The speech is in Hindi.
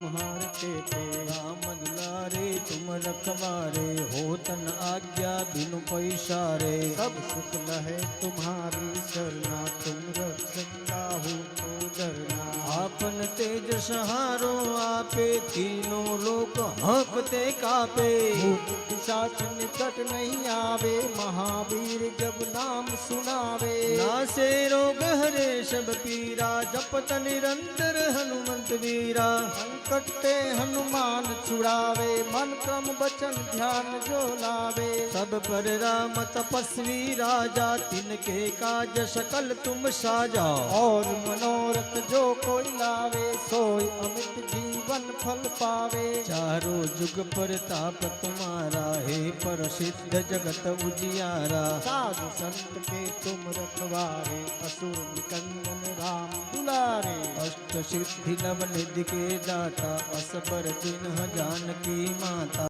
हारते थे राम दुलारे तुम रखवारे, हो तन आज्ञा बिनु पैसारे। सब सुख लहे तुम्हारी शरणा, तुम रक्षक हूँ तो डरना। आपन तेज सहारो आपे, तीनों लोक हकते कापे। पिशाच निकट नहीं आवे, महावीर जब नाम सुनावे। नासे रोग हरे सब पीरा, जपत निरंतर हनुमंत वीरा। संकट हनुमान छुड़ावे, मन क्रम बचन ध्यान जो लावे। सब पर राम तपस्वी राजा, तिनके काज सकल तुम साजा। और कोई सोई अमित जीवन फल पावे। चारों जुग पर ताप तुम्हारा हे पर सिद्ध जगत उजियारा। साधु संत के तुम रखवारे असुर निकंदन राम दुलारे। अष्ट सिद्धि नव निधि के दाता असबर दिन जानकी माता।